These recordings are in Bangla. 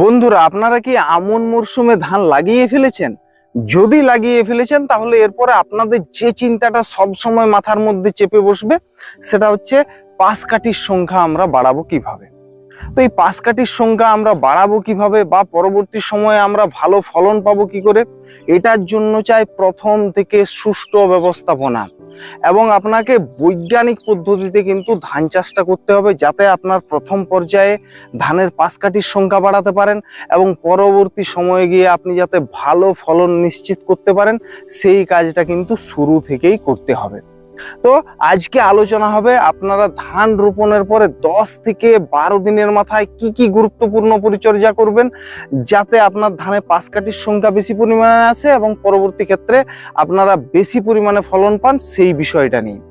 বন্ধুরা, আপনারা কি আমন মরশুমে ধান লাগিয়ে ফেলেছেন? যদি লাগিয়ে ফেলেছেন, তাহলে এরপরে আপনাদের যে চিন্তাটা সব সময় মাথার মধ্যে চেপে বসবে, সেটা হচ্ছে পাঁচ কাঠির সংখ্যা আমরা বাড়াবো কীভাবে? তো এই পাশ কাঠির সংখ্যা আমরা বাড়াবো কীভাবে বা পরবর্তী সময়ে আমরা ভালো ফলন পাবো কি করে? এটার জন্য চাই প্রথম থেকে সুষ্ঠু ব্যবস্থাপনা। এবং আপনাকে বৈজ্ঞানিক পদ্ধতিতে কিন্তু ধান চাষটা করতে হবে যাতে আপনার প্রথম পর্যায়ে ধানের পাশ কাঠির সংখ্যা বাড়াতে পারেন এবং পরবর্তী সময়ে গিয়ে আপনি যাতে ভালো ফলন নিশ্চিত করতে পারেন, সেই কাজটা কিন্তু শুরু থেকেই করতে হবে। তো আজকে আলোচনা হবে আপনারা ধান রোপণের পরে দশ থেকে বারো দিনের মাথায় কি কি গুরুত্বপূর্ণ পরিচর্যা করবেন যাতে আপনার ধানে পাশ কাঠির সংখ্যা বেশি পরিমাণে আসে এবং পরবর্তী ক্ষেত্রে আপনারা বেশি পরিমাণে ফলন পান সেই বিষয়টা নিয়ে।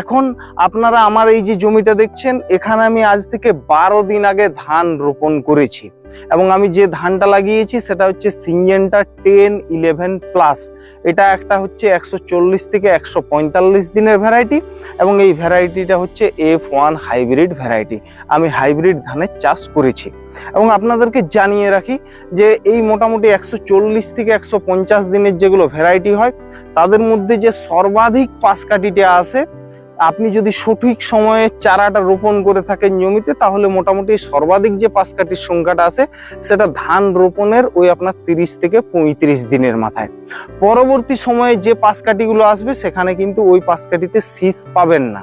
এখন আপনারা আমার এই যে জমিটা দেখছেন, এখানে আমি আজ থেকে বারো দিন আগে ধান রোপণ করেছি। এবং আমি যে ধানটা লাগিয়েছি সেটা হচ্ছে সিঞ্জেন্টা টেন ইলেভেন প্লাস। এটা একটা হচ্ছে একশো চল্লিশ থেকে একশো পঁয়তাল্লিশ দিনের ভ্যারাইটি এবং এই ভ্যারাইটিটা হচ্ছে এফ ওয়ান হাইব্রিড ভ্যারাইটি। আমি হাইব্রিড ধানের চাষ করেছি। এবং আপনাদেরকে জানিয়ে রাখি যে এই মোটামুটি একশো চল্লিশ থেকে একশো পঞ্চাশ দিনের যেগুলো ভ্যারাইটি হয়, তাদের মধ্যে যে সর্বাধিক পাশ কাঠিটা আসে আপনি যদি সঠিক সময়ে চারাটা রোপণ করে থাকেন জমিতে, তাহলে মোটামুটি সর্বাধিক যে পাশ কাঠির সংখ্যাটা আছে, সেটা ধান রোপণের ওই আপনার তিরিশ থেকে পঁয়ত্রিশ দিনের মাথায়। পরবর্তী সময়ে যে পাশ কাঠিগুলো আসবে, সেখানে কিন্তু ওই পাশ কাঠিতে শীষ পাবেন না।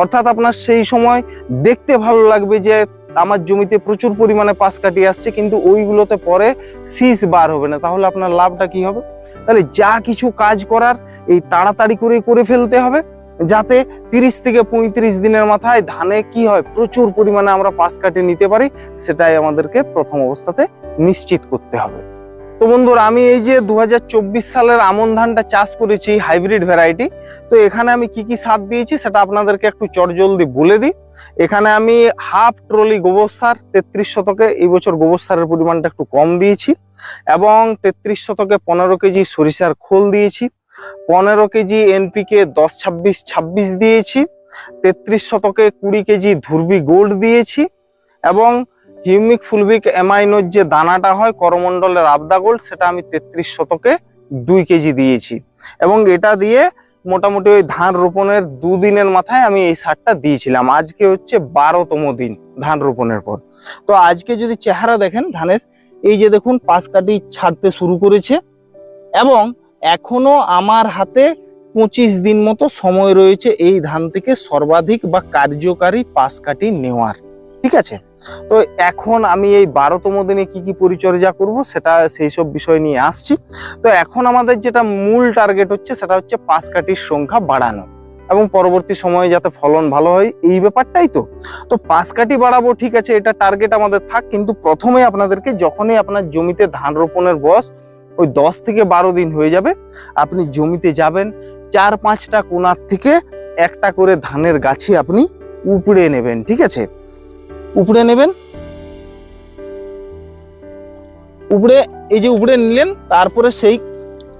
অর্থাৎ আপনার সেই সময় দেখতে ভালো লাগবে যে, আমার জমিতে প্রচুর পরিমাণে পাশ কাটি আসছে, কিন্তু ওইগুলোতে পরে শীষ বার হবে না। তাহলে আপনার লাভটা কি হবে? তাহলে যা কিছু কাজ করার, এই তাড়াতাড়ি করে করে ফেলতে হবে। যাতে তিরিশ থেকে পঁয়ত্রিশ দিনের মাথায় ধানে কি হয়, প্রচুর পরিমাণে আমরা পাশ কাটে নিতে পারি, সেটাই আমাদেরকে প্রথম অবস্থাতে নিশ্চিত করতে হবে। তো বন্ধুরা, আমি এই যে দু হাজার চব্বিশ সালের আমন ধানটা চাষ করেছি, হাইব্রিড ভ্যারাইটি, তো এখানে আমি কি কি সার দিয়েছি সেটা আপনাদেরকে একটু চটজলদি বলে দিই। এখানে আমি হাফ ট্রলি গোবর সার, তেত্রিশ শতকে এই বছর গোবর সারের পরিমাণটা একটু কম দিয়েছি এবং তেত্রিশ শতকে পনেরো কেজি সরিষার খোল দিয়েছি। পনেরো কেজি এনপিকে দশ ছাব্বিশ ছাব্বিশ দিয়েছি, তেত্রিশ শতকে কুড়ি কেজি ধুরবি গোল্ড দিয়েছি এবং হিউমিক ফুলবিক অ্যামাইনোর যে দানাটা হয় করমণ্ডলের আবদা গোল্ড, সেটা আমি তেত্রিশ শতকে দুই কেজি দিয়েছি এবং এটা দিয়ে মোটামুটি ওই ধান রোপণের দুদিনের মাথায় আমি এই সারটা দিয়েছিলাম। আজকে হচ্ছে বারোতম দিন ধান রোপণের পর। তো আজকে যদি চেহারা দেখেন ধানের, এই যে দেখুন পাশ কাটি ছাড়তে শুরু করেছে এবং এখনও আমার হাতে পঁচিশ দিন মতো সময় রয়েছে এই ধান থেকে সর্বাধিক বা কার্যকারী পাশ কাটি নেওয়ার, ঠিক আছে? তো এখন আমি এই বারোতম দিনে কি কি পরিচর্যা করব সেটা সেই সব বিষয় নিয়ে আসছি। তো এখন আমাদের যেটা মূল টার্গেট হচ্ছে সেটা হচ্ছে পাশ কাঠির সংখ্যা বাড়ানো এবং পরবর্তী সময়ে যাতে ফলন ভালো হয় এই ব্যাপারটাই তো। তো পাশ কাঠি বাড়াবো, ঠিক আছে, এটা টার্গেট আমাদের থাক, কিন্তু প্রথমে আপনাদেরকে যখনই আপনার জমিতে ধান রোপণের বয়স ওই দশ থেকে বারো দিন হয়ে যাবে। আপনি জমিতে যাবেন, চার পাঁচটা কোনার থেকে একটা করে ধানের গাছি আপনি উপড়ে নেবেন, ঠিক আছে? উপড়ে নেবেন। উপড়ে, এই যে উপড়ে নিলেন, তারপরে সেই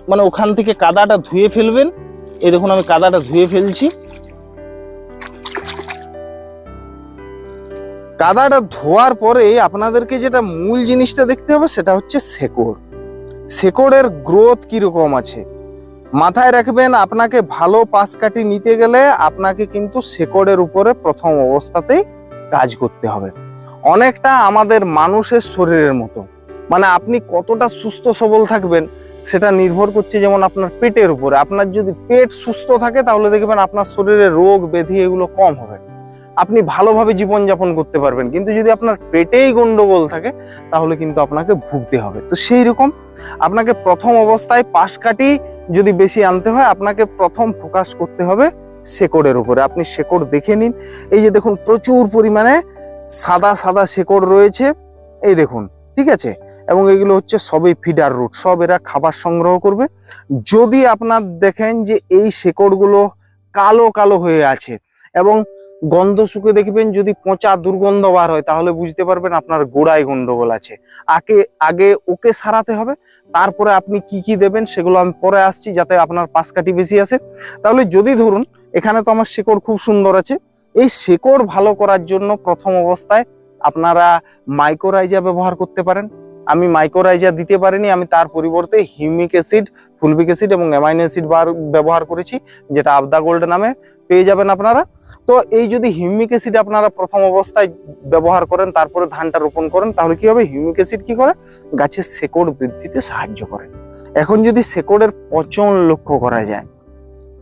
মানে ওখান থেকে কাদাটা ধুয়ে ফেলবেন। এই দেখুন, আমি কাদাটা ধুয়ে ফেলছি। কাদাটা ধোয়ার পরে আপনাদেরকে যেটা মূল জিনিসটা দেখতে হবে, সেটা হচ্ছে শেকড়। শেকড়ের গ্রোথ কীরকম আছে? মাথায় রাখবেন, আপনাকে ভালো পাশ কাটি নিতে গেলে আপনাকে কিন্তু শেকড়ের উপরে প্রথম অবস্থাতেই কাজ করতে হবে। অনেকটা আমাদের মানুষের শরীরের মতো। মানে আপনি কতটা সুস্থ সবল থাকবেন, সেটা নির্ভর করছে যেমন আপনার পেটের উপরে। আপনার যদি পেট সুস্থ থাকে, তাহলে দেখবেন আপনার শরীরে রোগ ব্যাধি এগুলো কম হবে। আপনি ভালোভাবে জীবনযাপন করতে পারবেন। কিন্তু যদি আপনার পেটেই গন্ডগোল থাকে, তাহলে কিন্তু আপনাকে ভুগতে হবে। তো সেই রকম আপনাকে প্রথম অবস্থায় পাশ কাটি যদি বেশি আনতে হয়, আপনাকে প্রথম ফোকাস করতে হবে শেকড়ের উপরে। আপনি শেকড় দেখে নিন। এই যে দেখুন, প্রচুর পরিমাণে সাদা সাদা শেকড় রয়েছে। এই দেখুন, ঠিক আছে? এবং এগুলো হচ্ছে সবই ফিডার রুট সব এরা খাবার সংগ্রহ করবে। যদি আপনার দেখেন যে এই শেকড়গুলো কালো কালো হয়ে আছে এবং গন্ধ শুকে দেখবেন যদি পচা দুর্গন্ধ বার হয়, তাহলে বুঝতে পারবেন আপনার গোড়ায় গন্ডগোল আছে। আগে আগে ওকে সারাতে হবে, তারপরে আপনি কি কি দেবেন সেগুলো আমি পরে আসছি যাতে আপনার পাশ কাটি বেশি আসে। তাহলে যদি ধরুন, এখানে তো আমার শেকড় খুব সুন্দর আছে, এই শেকড় ভালো করার জন্য প্রথম অবস্থায় আপনারা মাইক্রোরাইজা ব্যবহার করতে পারেন। আমি মাইক্রোরাইজার দিতে পারিনি, আমি তার পরিবর্তে হিউমিক অ্যাসিড ফুলবিক অ্যাসিড এবং অ্যামাইনো অ্যাসিড বার ব্যবহার করেছি, যেটা আবদা গোল্ড নামে, পেয়ে যাবেন আপনারা। তো এই যদি হিউমিক অ্যাসিড আপনারা প্রথম অবস্থায় ব্যবহার করেন, তারপরে ধানটা রোপণ করেন, তাহলে কি হবে? হিউমিক অ্যাসিড কি করে? গাছের শেকড় বৃদ্ধিতে সাহায্য করে। এখন যদি শেকড়ের পচন লক্ষ্য করা যায়,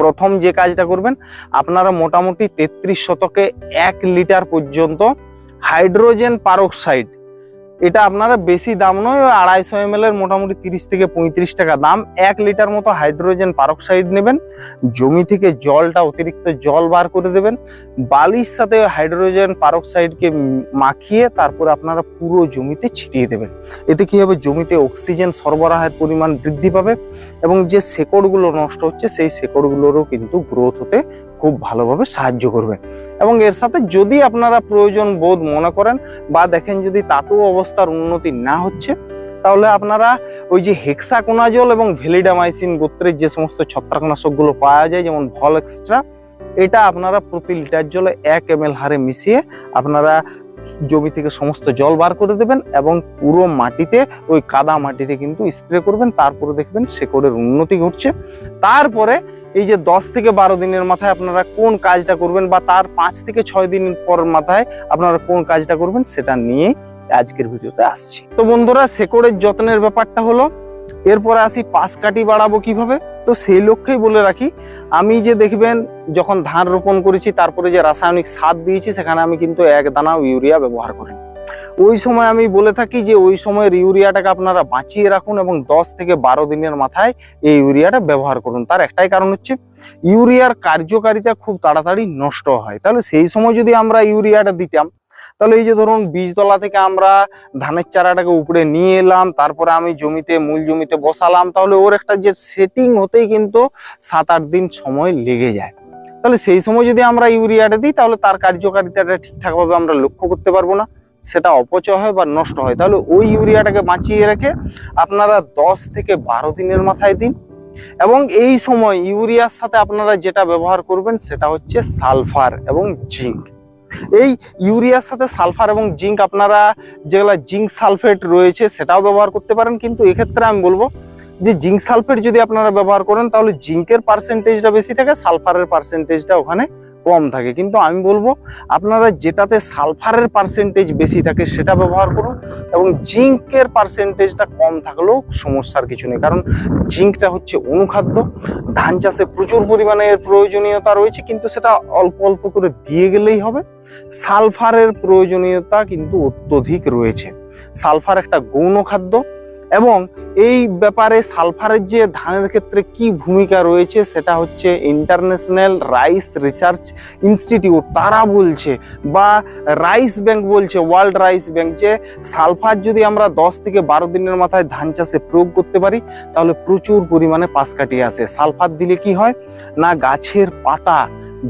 প্রথম যে কাজটা করবেন, আপনারা মোটামুটি তেত্রিশ শতকে এক লিটার পর্যন্ত হাইড্রোজেন পারক্সাইড এটা আপনারা বেশি দাম নয়, ওই আড়াইশো এম এর মোটামুটি তিরিশ থেকে পঁয়ত্রিশ টাকা দাম। এক লিটার মতো হাইড্রোজেন পারক্সাইড নেবেন। জমি থেকে জলটা অতিরিক্ত জল বার করে দেবেন। বালির সাথে হাইড্রোজেন পারক্সাইডকে মাখিয়ে তারপর আপনারা পুরো জমিতে ছিটিয়ে দেবেন। এতে কি হবে? জমিতে অক্সিজেন সরবরাহের পরিমাণ বৃদ্ধি পাবে এবং যে শেকড়গুলো নষ্ট হচ্ছে, সেই শেকড়গুলোরও কিন্তু গ্রোথ হতে খুব ভালোভাবে সাহায্য করবে এবং এর সাথে যদি আপনারা প্রয়োজন বোধ মনে করেন বা দেখেন যদি তাতেও অবস্থার উন্নতি না হচ্ছে, তাহলে আপনারা ওই যে হেক্সাকোনাজল এবং ভেলিডামাইসিন গোত্রের যে সমস্ত ছত্রাকনাশকগুলো পাওয়া যায়, যেমন ভল এক্সট্রা এটা আপনারা প্রতি লিটার জলে এক এম হারে মিশিয়ে আপনারা জমি থেকে সমস্ত জল বার করে দেবেন এবং পুরো মাটিতে, ওই কাদা মাটিতে কিন্তু স্প্রে করবেন, তারপরে দেখবেন শেকড়ের উন্নতি ঘটছে। তারপরে এই যে দশ থেকে বারো দিনের মাথায় আপনারা কোন কাজটা করবেন বা তার পাঁচ থেকে ছয় দিন পর মাথায় আপনারা কোন কাজটা করবেন সেটা নিয়ে আজকের ভিডিওতে আসছি। তো বন্ধুরা, শেকড়ের যত্নের ব্যাপারটা হলো, এরপরে আসি পাশ কাটি বাড়াবো কীভাবে? তো সেই লক্ষ্যেই বলে রাখি, আমি যে দেখবেন যখন ধান রোপণ করেছি, তারপরে যে রাসায়নিক সার দিয়েছি, সেখানে আমি কিন্তু এক দানাও ইউরিয়া ব্যবহার করি। ওই সময় আমি বলে থাকি যে, ওই সময়ের ইউরিয়াটাকে আপনারা বাঁচিয়ে রাখুন এবং দশ থেকে বারো দিনের মাথায় এই ইউরিয়াটা ব্যবহার করুন। তার একটাই কারণ হচ্ছে, ইউরিয়ার কার্যকারিতা খুব তাড়াতাড়ি নষ্ট হয়। তাহলে সেই সময় যদি আমরা ইউরিয়াটা দিতাম তাহলে এই যে ধরুন বীজতলা থেকে আমরা ধানের চারাটাকে উপরে নিয়ে এলাম, তারপরে আমি জমিতে, মূল জমিতে বসালাম, তাহলে ওর একটা যে সেটিং হতেই কিন্তু সাত আট দিন সময় লেগে যায়। তাহলে সেই সময় যদি আমরা ইউরিয়াটা দিই, তাহলে তার কার্যকারিতাটা ঠিকঠাকভাবে আমরা লক্ষ্য করতে পারব না। সেটা অপচয় হয় বা নষ্ট হয়। তাহলে ওই ইউরিয়াটাকে বাঁচিয়ে রেখে আপনারা দশ থেকে বারো দিনের মাথায় দিন। এবং এই সময় ইউরিয়ার সাথে আপনারা যেটা ব্যবহার করবেন, সেটা হচ্ছে সালফার এবং জিঙ্ক। এই ইউরিয়ার সাথে সালফার এবং জিঙ্ক, আপনারা যেগুলো জিঙ্ক সালফেট রয়েছে সেটাও ব্যবহার করতে পারেন, কিন্তু এক্ষেত্রে আমি বলব যে জিঙ্ক সালফেট যদি আপনারা ব্যবহার করেন, তাহলে জিঙ্কের পার্সেন্টেজটা বেশি থাকে, সালফারের পার্সেন্টেজটা ওখানে কম থাকে। কিন্তু আমি বলব, আপনারা যেটাতে সালফারের পার্সেন্টেজ বেশি থাকে সেটা ব্যবহার করুন এবং জিঙ্কের পার্সেন্টেজটা কম থাকলেও সমস্যার কিছু নেই। কারণ জিঙ্কটা হচ্ছে অনুখাদ্য, ধান চাষে প্রচুর পরিমাণে এর প্রয়োজনীয়তা রয়েছে, কিন্তু সেটা অল্প অল্প করে দিয়ে গেলেই হবে। সালফারের প্রয়োজনীয়তা কিন্তু অত্যধিক রয়েছে। সালফার একটা গৌণ খাদ্য এবং এই ব্যাপারে সালফারের যে ধানের ক্ষেত্রে কি ভূমিকা রয়েছে, সেটা হচ্ছে ইন্টারন্যাশনাল রাইস রিসার্চ ইনস্টিটিউট তারা বলছে বা রাইস ব্যাংক বলছে ওয়ার্ল্ড রাইস ব্যাংক যে সালফার যদি আমরা দশ থেকে বারো দিনের মাথায় ধান চাষে প্রয়োগ করতে পারি, তাহলে প্রচুর পরিমাণে পাশ কাটিয়ে আসে। সালফার দিলে কি হয়? না, গাছের পাতা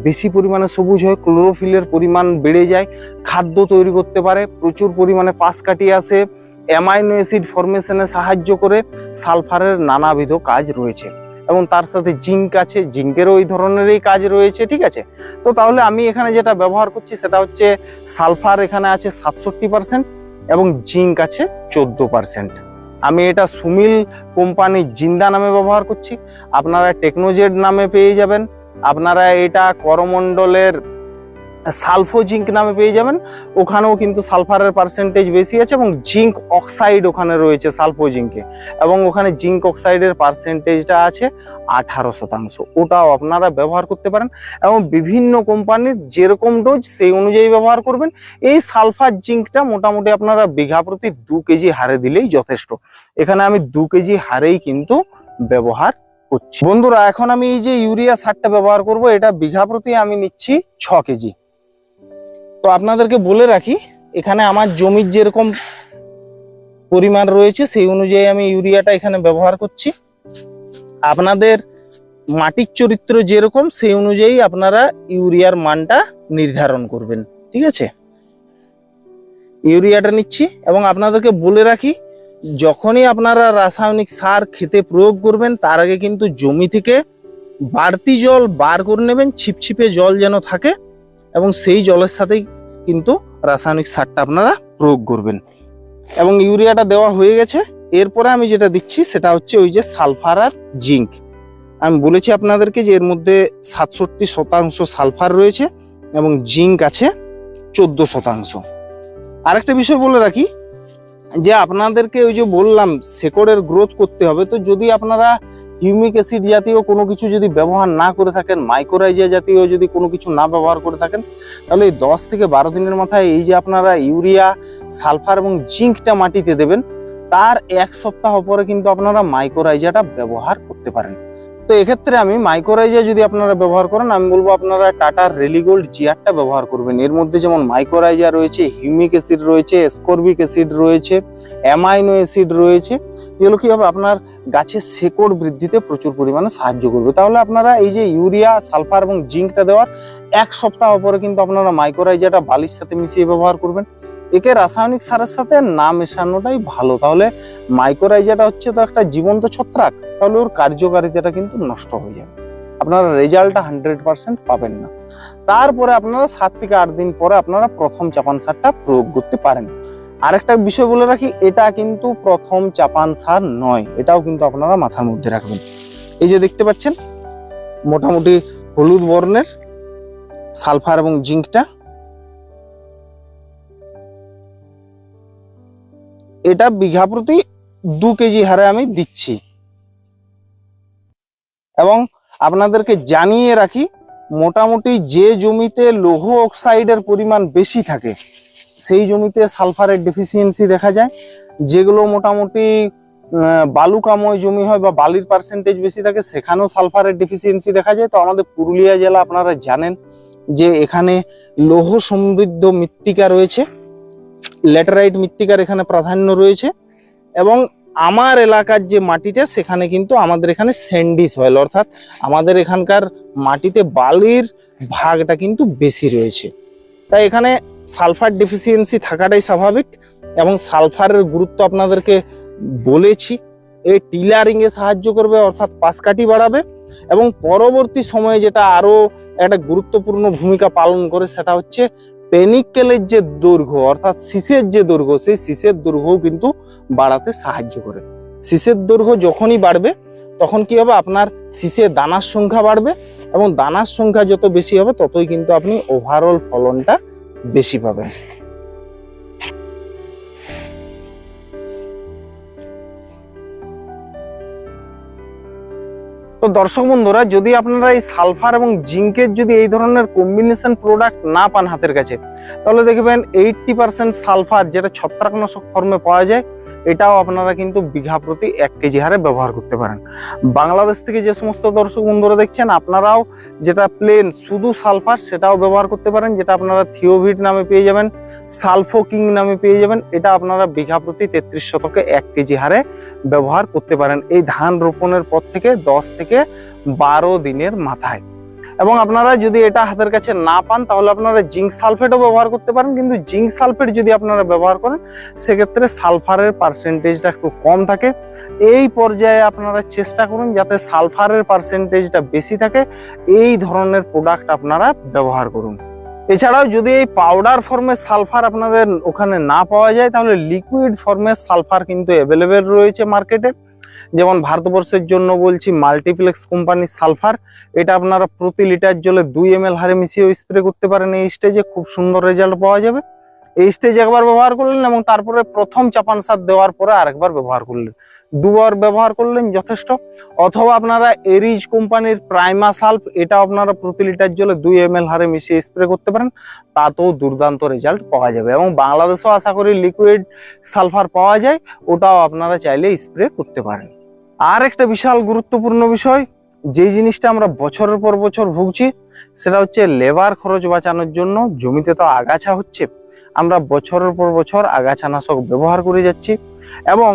বেশি পরিমাণে সবুজ হয় ক্লোরোফিলের পরিমাণ বেড়ে যায়, খাদ্য তৈরি করতে পারে, প্রচুর পরিমাণে পাশ কাটিয়ে আসে। অ্যামাইনো অ্যাসিড ফরমেশনে সাহায্য করে সালফারের নানাবিধ কাজ রয়েছে। এবং তার সাথে জিঙ্ক আছে, জিঙ্কেরও ওই ধরনেরই কাজ রয়েছে, ঠিক আছে? তো তাহলে আমি এখানে যেটা ব্যবহার করছি সেটা হচ্ছে সালফার এখানে আছে সাতষট্টি পার্সেন্ট এবং জিঙ্ক আছে চোদ্দ পার্সেন্ট আমি এটা সুমিল কোম্পানির জিন্দা নামে ব্যবহার করছি। আপনারা টেকনোজেড নামে পেয়ে যাবেন। আপনারা এটা করমণ্ডলের সালফো জিঙ্ক নামে পেয়ে যাবেন। ওখানেও কিন্তু সালফারের পার্সেন্টেজ বেশি আছে এবং জিঙ্ক অক্সাইড ওখানে রয়েছে সালফো জিঙ্কে। এবং ওখানে জিঙ্ক অক্সাইডের পার্সেন্টেজটা আছে আঠারো শতাংশ। ওটাও আপনারা ব্যবহার করতে পারেন এবং বিভিন্ন কোম্পানির যেরকম ডোজ সেই অনুযায়ী ব্যবহার করবেন। এই সালফার জিঙ্কটা মোটামুটি আপনারা বিঘা প্রতি দু কেজি হারে দিলেই যথেষ্ট। এখানে আমি দু কেজি হারেই কিন্তু ব্যবহার করছি। বন্ধুরা, এখন আমি এই যে ইউরিয়া সারটা ব্যবহার করব, এটা বিঘা প্রতি আমি নিচ্ছি ছ কেজি। তো আপনাদেরকে বলে রাখি, এখানে আমার জমির যেরকম পরিমাণ রয়েছে, সেই অনুযায়ী আমি ইউরিয়াটা এখানে ব্যবহার করছি। আপনাদের মাটির চরিত্র যেরকম, সেই অনুযায়ী আপনারা ইউরিয়ার মানটা নির্ধারণ করবেন, ঠিক আছে? ইউরিয়াটা নিচ্ছি, এবং আপনাদেরকে বলে রাখি, যখনই আপনারা রাসায়নিক সার খেতে প্রয়োগ করবেন, তার আগে কিন্তু জমি থেকে বাড়তি জল বার করে নেবেন, ছিপছিপে জল যেন থাকে, এবং সেই জলের সাথেই কিন্তু রাসায়নিক সারটা আপনারা প্রয়োগ করবেন। এবং ইউরিয়াটা দেওয়া হয়ে গেছে। এরপরে আমি যেটা দিচ্ছি সেটা হচ্ছে ওই যে সালফার আর জিঙ্ক। আমি বলেছি আপনাদেরকে যে এর মধ্যে সাতষট্টি শতাংশ সালফার রয়েছে এবং জিঙ্ক আছে চোদ্দ শতাংশ। আরেকটা বিষয় বলে রাখি, যে আপনাদেরকে ওই যে বললাম, শেকড়ের গ্রোথ করতে হবে। তো যদি আপনারা হিউমিক অ্যাসিড জাতীয় কোনো কিছু যদি ব্যবহার না করে থাকেন মাইক্রোরাইজিয়া জাতীয় যদি কোনো কিছু না ব্যবহার করে থাকেন, তাহলে এই দশ থেকে বারো দিনের মাথায় এই যে আপনারা ইউরিয়া, সালফার এবং জিঙ্কটা মাটিতে দেবেন, তার এক সপ্তাহ পরে কিন্তু আপনারা মাইক্রোরাইজাটা ব্যবহার করতে পারেন। তো এক্ষেত্রে আমি মাইক্রোরাইজা যদি আপনারা ব্যবহার করেন, আমি বলব আপনারা টাটার রেলিগোল্ড জিয়ারটা ব্যবহার করবেন। এর মধ্যে যেমন মাইক্রোরাইজা রয়েছে, হিউমিক অ্যাসিড রয়েছে স্করবিক অ্যাসিড রয়েছে, অ্যামাইনো অ্যাসিড রয়েছে। এগুলো কী হবে আপনার গাছের শেকড় বৃদ্ধিতে প্রচুর পরিমাণে সাহায্য করবে। তাহলে আপনারা এই যে ইউরিয়া, সালফার এবং জিঙ্কটা দেওয়ার এক সপ্তাহ পরে কিন্তু আপনারা মাইক্রোরাইজাটা বালির সাথে মিশিয়ে ব্যবহার করবেন। একে রাসায়নিক সারের সাথে না মেশানোটাই ভালো। তাহলে মাইক্রোরাইজাটা হচ্ছে তো একটা জীবন্ত ছত্রাক, তাহলে ওর কার্যকারিতাটা কিন্তু নষ্ট হয়ে যাবে। আপনারা রেজাল্টটা হান্ড্রেড পার্সেন্ট পাবেন না। তারপরে আপনারা সাত থেকে আট দিন পরে আপনারা প্রথম চাপান সারটা প্রয়োগ করতে পারেন। আরেকটা বিষয় বলে রাখি, এটা কিন্তু প্রথম চাপান সার নয়, এটাও কিন্তু আপনারা মাথার মধ্যে রাখবেন। এই যে দেখতে পাচ্ছেন, মোটামুটি হলুদ বর্ণের সালফার এবং জিঙ্কটা। এটা বিঘা প্রতি দু কেজি হারে আমি দিচ্ছি। এবং আপনাদেরকে জানিয়ে রাখি, মোটামুটি যে জমিতে লৌহ অক্সাইডের পরিমাণ বেশি থাকে সেই জমিতে সালফারের ডেফিসিয়েন্সি দেখা যায়, যেগুলো মোটামুটি বালুকাময় জমি হয় বা বালির পার্সেন্টেজ বেশি থাকে, সেখানেও সালফারের ডেফিসিয়েন্সি দেখা যায়। তো আমাদের পুরুলিয়া জেলা আপনারা জানেন যে এখানে লৌহ সমৃদ্ধ মৃত্তিকা রয়েছে, ল্যাটেরাইট মৃত্তিকার এখানে প্রাধান্য রয়েছে এবং আমার এলাকার যে মাটিটা, সেখানে কিন্তু আমাদের এখানে স্যান্ডি সয়েল অর্থাৎ আমাদের এখানকার মাটিতে বালির ভাগটা কিন্তু বেশি রয়েছে। তাই এখানে সালফার ডেফিসিয়েন্সি থাকাটাই স্বাভাবিক এবং সালফারের গুরুত্ব আপনাদেরকে বলেছি। এই টিলারিং এ সাহায্য করবে, অর্থাৎ পাশকাঠি বাড়াবে এবং পরবর্তী সময়ে যেটা আরও একটা গুরুত্বপূর্ণ ভূমিকা পালন করে সেটা হচ্ছে পেনিকেলের যে দৈর্ঘ্য, অর্থাৎ শীষের যে দৈর্ঘ্য, সেই শীষের দৈর্ঘ্যও কিন্তু বাড়াতে সাহায্য করে। শীষের দৈর্ঘ্য যখনই বাড়বে, তখন কি হবে? আপনার শীষে দানার সংখ্যা বাড়বে এবং দানার সংখ্যা যত বেশি হবে, ততই কিন্তু আপনি ওভারঅল ফলনটা বেশি পাবেন। তো দর্শক বন্ধুরা, যদি আপনারা এই সালফার এবং জিঙ্কের যদি এই ধরনের কম্বিনেশন প্রোডাক্ট না পান হাতের কাছে, তাহলে দেখবেন এইটটি পার্সেন্ট সালফার যেটা ছত্রাকনাশক ফর্মে পাওয়া যায় এটাও আপনারা কিন্তু বিঘা প্রতি এক কেজি হারে ব্যবহার করতে পারেন। বাংলাদেশ থেকে যে সমস্ত দর্শক বন্ধুরা দেখছেন, আপনারাও যেটা প্লেন শুধু সালফার সেটাও ব্যবহার করতে পারেন, যেটা আপনারা থিওভিট নামে পেয়ে যাবেন সালফো কিং নামে পেয়ে যাবেন, এটা আপনারা বিঘা প্রতি তেত্রিশ শতকে এক কেজি হারে ব্যবহার করতে পারেন। এই ধান রোপণের পর থেকে দশ থেকে বারো দিনের মাথায়। এবং আপনারা যদি এটা হাতের কাছে না পান, তাহলে আপনারা জিঙ্ক সালফেটও ব্যবহার করতে পারেন। কিন্তু জিঙ্ক সালফেট যদি আপনারা ব্যবহার করেন, সেক্ষেত্রে সালফারের পার্সেন্টেজটা একটু কম থাকে। এই পর্যায়ে আপনারা চেষ্টা করুন যাতে সালফারের পার্সেন্টেজটা বেশি থাকে। এই ধরনের প্রোডাক্ট আপনারা ব্যবহার করুন। এছাড়াও যদি এই পাউডার ফর্মে সালফার আপনাদের ওখানে না পাওয়া যায়, তাহলে লিকুইড ফর্মে সালফার কিন্তু অ্যাভেলেবেল রয়েছে মার্কেটে যেমন ভারতবর্ষের জন্য বলছি মাল্টিপ্লেক্স কোম্পানির সালফার এটা আপনারা প্রতি লিটার জলে দুই এম হারে মিশিয়ে স্প্রে করতে পারেন। এই স্টেজে খুব সুন্দর রেজাল্ট পাওয়া যাবে। এই স্টেজ একবার ব্যবহার করলেন এবং তারপরে প্রথম চাপান সার দেওয়ার পরে আরেকবার ব্যবহার করলেন। দুবার ব্যবহার করলেন যথেষ্ট। অথবা আপনারা এরিজ কোম্পানির প্রাইমা সাল্ফ এটা আপনারা প্রতি লিটার জলে দুই এম হারে মিশিয়ে স্প্রে করতে পারেন। তাতেও দুর্দান্ত রেজাল্ট পাওয়া যাবে এবং বাংলাদেশেও আশা করি লিকুইড সালফার পাওয়া যায়। ওটাও আপনারা চাইলে স্প্রে করতে পারেন। আর একটা বিশাল গুরুত্বপূর্ণ বিষয় যেই জিনিসটা আমরা বছরের পর বছর ভুগছি, সেটা হচ্ছে লেবার খরচ বাঁচানোর জন্য জমিতে তো আগাছা হচ্ছে। আমরা বছরের পর বছর আগাছানাশক ব্যবহার করে যাচ্ছি এবং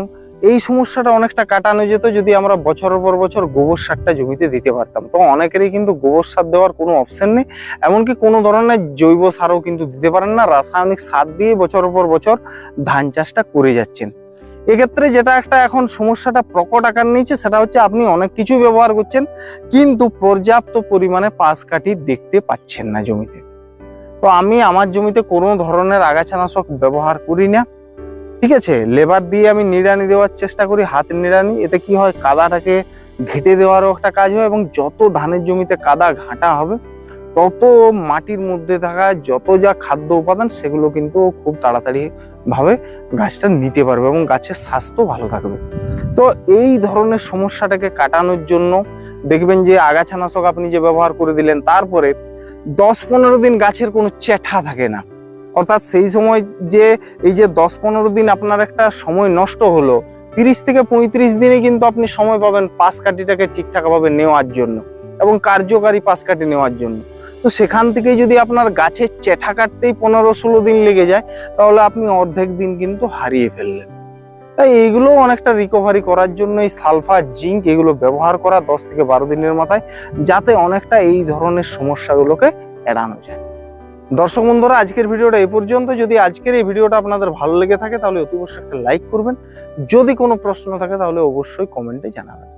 এই সমস্যাটা অনেকটা কাটানো যেত যদি আমরা বছরের পর বছর গোবর সারটা জমিতে দিতে পারতাম। তো অনেকেরই কিন্তু গোবর সার দেওয়ার কোনো অপশন নেই, এমনকি কোনো ধরনের জৈব সারও কিন্তু দিতে পারেন না। রাসায়নিক সার দিয়ে বছরের পর বছর ধান চাষটা করে যাচ্ছেন। এক্ষেত্রে যেটা একটা এখন সমস্যাটা প্রকট আকার নিয়েছে, সেটা হচ্ছে আপনি অনেক কিছু ব্যবহার করছেন, কিন্তু পর্যাপ্ত পরিমাণে পাশ কাঠি দেখতে পাচ্ছেন না জমিতে। তো আমি আমার জমিতে কোনো ধরনের আগাছানাশক ব্যবহার করি না। ঠিক আছে, লেবার দিয়ে আমি নিড়ানি দেওয়ার চেষ্টা করি, হাত নিড়ানি, এতে কি হয়, কাদাটাকে ঘেটে দেওয়ারও একটা কাজ হয় এবং যত ধানের জমিতে কাদা ঘাঁটা হবে, তত মাটির মধ্যে থাকা যত যা খাদ্য উপাদান, সেগুলো কিন্তু খুব তাড়াতাড়ি ভাবে গাছটা নিতে পারবে এবং গাছের স্বাস্থ্য ভালো থাকবে। তো এই ধরনের সমস্যাটাকে কাটানোর জন্য দেখবেন যে আগাছানাশক আপনি যে ব্যবহার করে দিলেন, তারপরে দশ পনেরো দিন গাছের কোনো চেঠা থাকে না। অর্থাৎ সেই সময় যে এই যে দশ পনেরো দিন আপনার একটা সময় নষ্ট হলো, তিরিশ থেকে পঁয়ত্রিশ দিনে কিন্তু আপনি সময় পাবেন পাশ কাঠিটাকে ঠিকঠাকভাবে নেওয়ার জন্য। এবং কার্যকারী পাশ কাঠি নেওয়ার জন্য। তো সেখান থেকে যদি আপনার গাছের চেঠা কাটতেই পনেরো ষোলো দিন লেগে যায়, তাহলে আপনি অর্ধেক দিন কিন্তু হারিয়ে ফেললেন। তাই এইগুলো অনেকটা রিকভারি করার জন্য এই সালফার জিঙ্ক এগুলো ব্যবহার করা দশ থেকে বারো দিনের মাথায়, যাতে অনেকটা এই ধরনের সমস্যাগুলোকে এড়ানো যায়। দর্শক বন্ধুরা, আজকের ভিডিওটা এ পর্যন্ত। যদি আজকের এই ভিডিওটা আপনাদের ভালো লেগে থাকে, তাহলে অতি অবশ্যই একটা লাইক করবেন। যদি কোনো প্রশ্ন থাকে, তাহলে অবশ্যই কমেন্টে জানাবেন।